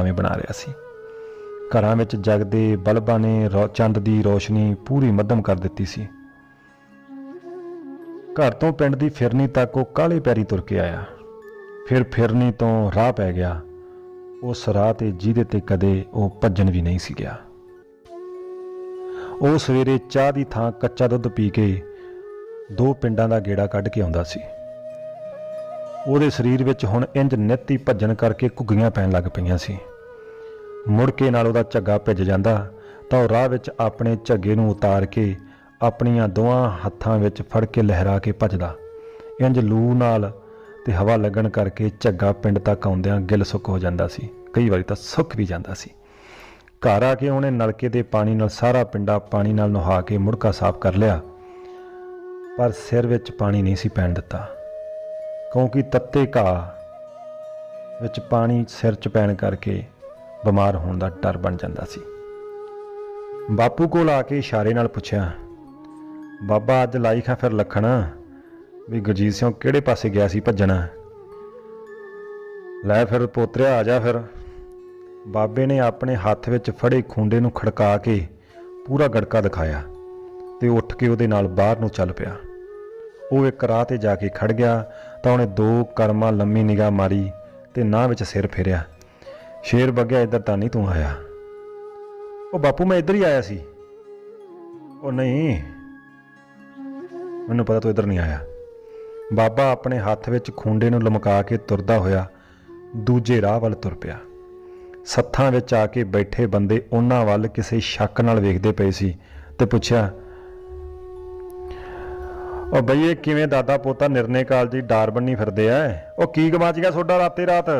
ਐਵੇਂ ਬਣਾ ਰਿਹਾ ਸੀ। ਘਰਾਂ ਵਿੱਚ ਜਗਦੇ ਬਲਬਾਂ ਨੇ ਰੋ- ਚੰਦ ਦੀ ਰੋਸ਼ਨੀ ਪੂਰੀ ਮੱਧਮ ਕਰ ਦਿੱਤੀ ਸੀ। ਘਰ ਤੋਂ ਪਿੰਡ ਦੀ ਫਿਰਨੀ ਤੱਕ ਉਹ ਕਾਲੇ ਪੈਰੀ ਤੁਰ ਕੇ ਆਇਆ। ਫਿਰ ਫਿਰਨੀ ਤੋਂ ਰਾਹ ਪੈ ਗਿਆ। ਉਸ ਰਾਹ ਤੇ ਜਿਹਦੇ ਤੇ ਕਦੇ ਉਹ ਭੱਜਣ ਵੀ ਨਹੀਂ ਸੀ ਗਿਆ। ਉਹ ਸਵੇਰੇ ਚਾਹ ਦੀ ਥਾਂ ਕੱਚਾ ਦੁੱਧ ਪੀ ਕੇ ਦੋ ਪਿੰਡਾਂ ਦਾ ਗੇੜਾ ਕੱਢ ਕੇ ਆਉਂਦਾ ਸੀ। ਉਹਦੇ ਸਰੀਰ ਵਿੱਚ ਹੁਣ ਇੰਜ ਨਿੱਤੀ ਭੱਜਣ ਕਰਕੇ ਘੁੱਗੀਆਂ ਪੈਣ ਲੱਗ ਪਈਆਂ ਸੀ। ਮੁੜ ਕੇ ਨਾਲ ਉਹਦਾ ਝੱਗਾ ਭਿੱਜ ਜਾਂਦਾ, ਤਾਂ ਉਹ ਰਾਹ ਵਿੱਚ ਆਪਣੇ ਝੱਗੇ ਨੂੰ ਉਤਾਰ ਕੇ ਆਪਣੀਆਂ ਦੋਹਾਂ ਹੱਥਾਂ ਵਿੱਚ ਫੜ ਕੇ ਲਹਿਰਾ ਕੇ ਭੱਜਦਾ। ਇੰਜ ਲੂ ਨਾਲ ਤੇ ਹਵਾ ਲੱਗਣ ਕਰਕੇ ਝੱਗਾ ਪਿੰਡ ਤੱਕ ਆਉਂਦਿਆਂ ਗਿੱਲ ਸੁੱਕ ਹੋ ਜਾਂਦਾ ਸੀ। ਕਈ ਵਾਰੀ ਤਾਂ ਸੁੱਕ ਵੀ ਜਾਂਦਾ ਸੀ। ਘਰ ਆ ਕੇ ਉਹਨੇ ਨਲਕੇ ਦੇ ਪਾਣੀ ਨਾਲ ਸਾਰਾ ਪਿੰਡਾ ਪਾਣੀ ਨਾਲ ਨਹਾ ਕੇ ਮੁੜਕਾ ਸਾਫ਼ ਕਰ ਲਿਆ, ਪਰ ਸਿਰ ਵਿੱਚ ਪਾਣੀ ਨਹੀਂ ਸੀ ਪੈਣ ਦਿੱਤਾ। ਕਿਉਂਕਿ ਤੱਤੇ ਘਾਹ ਵਿੱਚ ਪਾਣੀ ਸਿਰ 'ਚ ਪੈਣ ਕਰਕੇ ਬਿਮਾਰ ਹੋਣ ਦਾ ਡਰ ਬਣ ਜਾਂਦਾ ਸੀ। ਬਾਪੂ ਕੋਲ ਆ ਕੇ ਇਸ਼ਾਰੇ ਨਾਲ ਪੁੱਛਿਆ, ਬਾਬਾ, ਅੱਜ ਲਾਈ ਖਾਂ ਫਿਰ ਲੱਖਣ ਵੀ ਗੁਰਜੀਤ ਸਿੰਘ ਕਿਹੜੇ ਪਾਸੇ ਗਿਆ ਸੀ ਭੱਜਣਾ? ਲੈ ਫਿਰ ਪੋਤਰਿਆ, ਆ ਜਾ ਫਿਰ। ਬਾਬੇ ਨੇ ਆਪਣੇ ਹੱਥ ਵਿੱਚ ਫੜੇ ਖੁੰਡੇ ਨੂੰ ਖੜਕਾ ਕੇ ਪੂਰਾ ਗੜਕਾ ਦਿਖਾਇਆ ਤੇ ਉੱਠ ਕੇ ਉਹਦੇ ਨਾਲ ਬਾਹਰ ਨੂੰ ਚੱਲ ਪਿਆ। ਉਹ ਇੱਕ ਰਾਹ ਤੇ ਜਾ ਕੇ ਖੜ ਗਿਆ ਤਾਂ ਉਹਨੇ ਦੋ ਕਰਮਾਂ ਲੰਮੀ ਨਿਗਾਹ ਮਾਰੀ ਤੇ ਨਾਹ ਵਿੱਚ ਸਿਰ ਫੇਰਿਆ। ਸ਼ੇਰ ਬਗਿਆ ਇੱਧਰ ਤਾਂ ਨਹੀਂ ਤੂੰ ਆਇਆ। ਉਹ ਬਾਪੂ, ਮੈਂ ਇੱਧਰ ਹੀ ਆਇਆ ਸੀ। ਉਹ ਨਹੀਂ। ਮੈਨੂੰ ਪਤਾ ਤੂੰ ਇੱਧਰ ਨਹੀਂ ਆਇਆ। ਬਾਬਾ ਆਪਣੇ ਹੱਥ ਵਿੱਚ ਖੁੰਡੇ ਨੂੰ ਲਮਕਾ ਕੇ ਤੁਰਦਾ ਹੋਇਆ ਦੂਜੇ ਰਾਹ ਵੱਲ ਤੁਰ ਪਿਆ। ਸੱਥਾਂ ਵਿੱਚ ਆ ਕੇ ਬੈਠੇ ਬੰਦੇ ਉਹਨਾਂ ਵੱਲ ਕਿਸੇ ਸ਼ੱਕ ਨਾਲ ਵੇਖਦੇ ਪਏ ਸੀ ਤੇ ਪੁੱਛਿਆ ਉਹ ਬਈ ਇਹ ਕਿਵੇਂ ਦਾਦਾ ਪੋਤਾ ਨਿਰਣੇ ਕਾਲ ਦੀ ਡਾਰ ਬੰਨੀ ਫਿਰਦੇ ਐ ਉਹ ਕੀ ਗਵਾਚ ਗਿਆ ਤੁਹਾਡਾ ਰਾਤੇ ਰਾਤ?